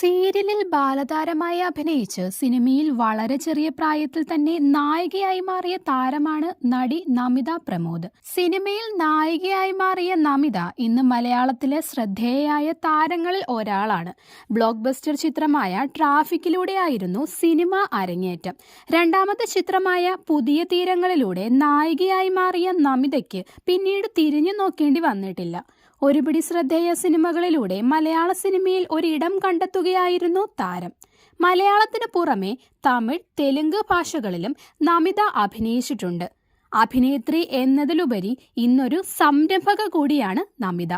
സീരിയലിൽ ബാലതാരമായി അഭിനയിച്ച് സിനിമയിൽ വളരെ ചെറിയ പ്രായത്തിൽ തന്നെ നായികയായി മാറിയ താരമാണ് നടി നമിത പ്രമോദ്. സിനിമയിൽ നായികയായി മാറിയ നമിത ഇന്ന് മലയാളത്തിലെ ശ്രദ്ധേയയായ താരങ്ങളിൽ ഒരാളാണ്. ബ്ലോക്ക് ബസ്റ്റർ ചിത്രമായ ട്രാഫിക്കിലൂടെയായിരുന്നു സിനിമ അരങ്ങേറ്റം. രണ്ടാമത്തെ ചിത്രമായ പുതിയ തീരങ്ങളിലൂടെ നായികയായി മാറിയ നമിതയ്ക്ക് പിന്നീട് തിരിഞ്ഞു നോക്കേണ്ടി വന്നിട്ടില്ല. ഒരുപിടി ശ്രദ്ധേയ സിനിമകളിലൂടെ മലയാള സിനിമയിൽ ഒരിടം കണ്ടെത്തുകയായിരുന്നു താരം. മലയാളത്തിന് പുറമെ തമിഴ് തെലുങ്ക് ഭാഷകളിലും നമിത അഭിനയിച്ചിട്ടുണ്ട്. അഭിനേത്രി എന്നതിലുപരി ഇന്നൊരു സംരംഭക കൂടിയാണ് നമിത.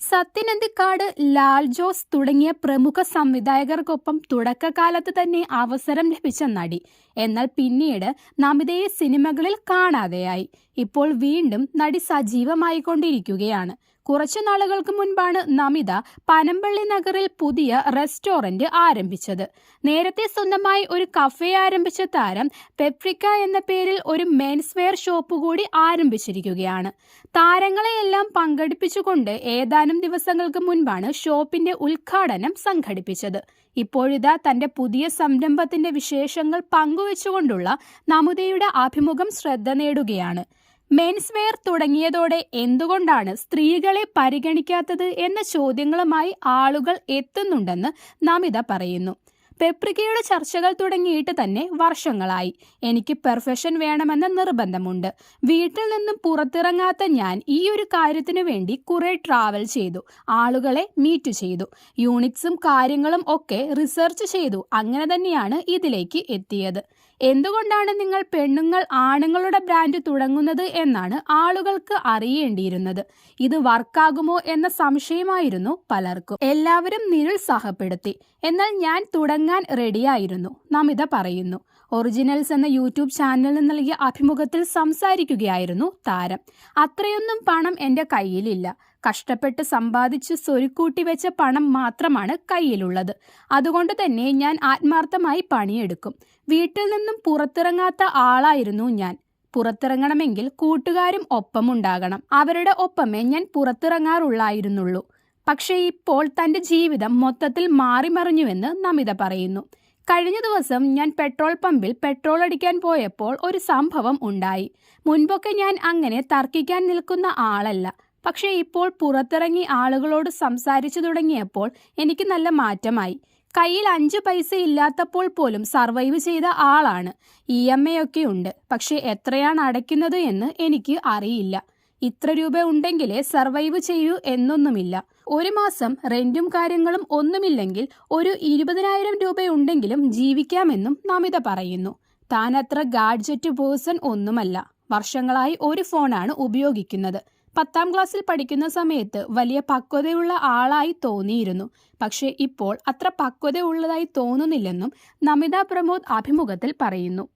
സത്യനന്ദിക്കാട് ലാൽ ജോസ് തുടങ്ങിയ പ്രമുഖ സംവിധായകർക്കൊപ്പം തുടക്കകാലത്ത് തന്നെ അവസരം ലഭിച്ച നടി. എന്നാൽ പിന്നീട് നമിതയെ സിനിമകളിൽ കാണാതെയായി. ഇപ്പോൾ വീണ്ടും നടി സജീവമായിക്കൊണ്ടിരിക്കുകയാണ്. കുറച്ചു നാളുകൾക്ക് മുൻപാണ് നമിത പനമ്പള്ളി നഗറിൽ പുതിയ റെസ്റ്റോറന്റ് ആരംഭിച്ചത്. നേരത്തെ സ്വന്തമായി ഒരു കഫേ ആരംഭിച്ച താരം പെപ്രിക്ക എന്ന പേരിൽ ഒരു മെൻസ്വെയർ ഷോപ്പ് കൂടി ആരംഭിച്ചിരിക്കുകയാണ്. താരങ്ങളെയെല്ലാം പങ്കെടുപ്പിച്ചുകൊണ്ട് ഏതാനും ദിവസങ്ങൾക്ക് മുൻപാണ് ഷോപ്പിന്റെ ഉദ്ഘാടനം സംഘടിപ്പിച്ചത്. ഇപ്പോഴിതാ തന്റെ പുതിയ സംരംഭത്തിന്റെ വിശേഷങ്ങൾ പങ്കുവച്ചുകൊണ്ടുള്ള നമുദയുടെ അഭിമുഖം ശ്രദ്ധ നേടുകയാണ്. മെൻസ് വെയർ തുടങ്ങിയതോടെ എന്തുകൊണ്ടാണ് സ്ത്രീകളെ പരിഗണിക്കാത്തത് എന്ന ചോദ്യങ്ങളുമായി ആളുകൾ എത്തുന്നുണ്ടെന്ന് നമിത പറയുന്നു. പെപ്രിക്കയുടെ ചർച്ചകൾ തുടങ്ങിയിട്ട് തന്നെ വർഷങ്ങളായി. എനിക്ക് പെർഫെഷൻ വേണമെന്ന നിർബന്ധമുണ്ട്. വീട്ടിൽ നിന്നും പുറത്തിറങ്ങാത്ത ഞാൻ ഈ ഒരു കാര്യത്തിനു വേണ്ടി കുറെ ട്രാവൽ ചെയ്തു ആളുകളെ മീറ്റ് ചെയ്തു യൂണിറ്റ്സും കാര്യങ്ങളും ഒക്കെ റിസർച്ച് ചെയ്തു. അങ്ങനെ തന്നെയാണ് ഇതിലേക്ക് എത്തിയത്. എന്തുകൊണ്ടാണ് നിങ്ങൾ പെണ്ണുങ്ങൾ ആണുങ്ങളുടെ ബ്രാൻഡ് തുടങ്ങുന്നത് എന്നാണ് ആളുകൾക്ക് അറിയേണ്ടിയിരുന്നത്. ഇത് വർക്കാകുമോ എന്ന സംശയമായിരുന്നു പലർക്കും. എല്ലാവരും നിരുത്സാഹപ്പെടുത്തി. എന്നാൽ ഞാൻ തുടങ്ങാൻ റെഡിയായിരുന്നു നമിത പറയുന്നു. ഒറിജിനൽസ് എന്ന യൂട്യൂബ് ചാനലിൽ നൽകിയ അഭിമുഖത്തിൽ സംസാരിക്കുകയായിരുന്നു താരം. അത്രയൊന്നും പണം എന്റെ കയ്യിലില്ല. കഷ്ടപ്പെട്ട് സമ്പാദിച്ച് സ്വരുക്കൂട്ടി വെച്ച പണം മാത്രമാണ് കയ്യിലുള്ളത്. അതുകൊണ്ട് തന്നെ ഞാൻ ആത്മാർത്ഥമായി പണിയെടുക്കും. വീട്ടിൽ നിന്നും പുറത്തിറങ്ങാത്ത ആളായിരുന്നു ഞാൻ. പുറത്തിറങ്ങണമെങ്കിൽ കൂട്ടുകാരും ഒപ്പമുണ്ടാകണം. അവരുടെ ഒപ്പമേ ഞാൻ പുറത്തിറങ്ങാറുള്ളായിരുന്നുള്ളൂ. പക്ഷേ ഇപ്പോൾ തന്റെ ജീവിതം മൊത്തത്തിൽ മാറിമറിഞ്ഞുവെന്ന് നമിത പറയുന്നു. കഴിഞ്ഞ ദിവസം ഞാൻ പെട്രോൾ പമ്പിൽ പെട്രോൾ അടിക്കാൻ പോയപ്പോൾ ഒരു സംഭവം ഉണ്ടായി. മുൻപൊക്കെ ഞാൻ അങ്ങനെ തർക്കിക്കാൻ നിൽക്കുന്ന ആളല്ല. പക്ഷേ ഇപ്പോൾ പുറത്തിറങ്ങി ആളുകളോട് സംസാരിച്ചു തുടങ്ങിയപ്പോൾ എനിക്ക് നല്ല മാറ്റമായി. കയ്യിൽ അഞ്ച് പൈസ ഇല്ലാത്തപ്പോൾ പോലും സർവൈവ് ചെയ്ത ആളാണ്. ഇ എം ഐ ഒക്കെ ഉണ്ട്. പക്ഷേ എത്രയാണ് അടയ്ക്കുന്നത് എന്ന് എനിക്ക് അറിയില്ല. ഇത്ര രൂപ ഉണ്ടെങ്കിലേ സർവൈവ് ചെയ്യൂ എന്നൊന്നുമില്ല. ഒരു മാസം റെന്റും കാര്യങ്ങളും ഒന്നുമില്ലെങ്കിൽ ഒരു ഇരുപതിനായിരം രൂപയുണ്ടെങ്കിലും ജീവിക്കാമെന്നും നമിത പറയുന്നു. താൻ അത്ര ഗാഡ്ജറ്റ് പേഴ്സൺ ഒന്നുമല്ല. വർഷങ്ങളായി ഒരു ഫോണാണ് ഉപയോഗിക്കുന്നത്. പത്താം ക്ലാസ്സിൽ പഠിക്കുന്ന സമയത്ത് വലിയ പക്വതയുള്ള ആളായി തോന്നിയിരുന്നു. പക്ഷേ ഇപ്പോൾ അത്ര പക്വതയുള്ളതായി തോന്നുന്നില്ലെന്നും നമിത പ്രമോദ് അഭിമുഖത്തിൽ പറയുന്നു.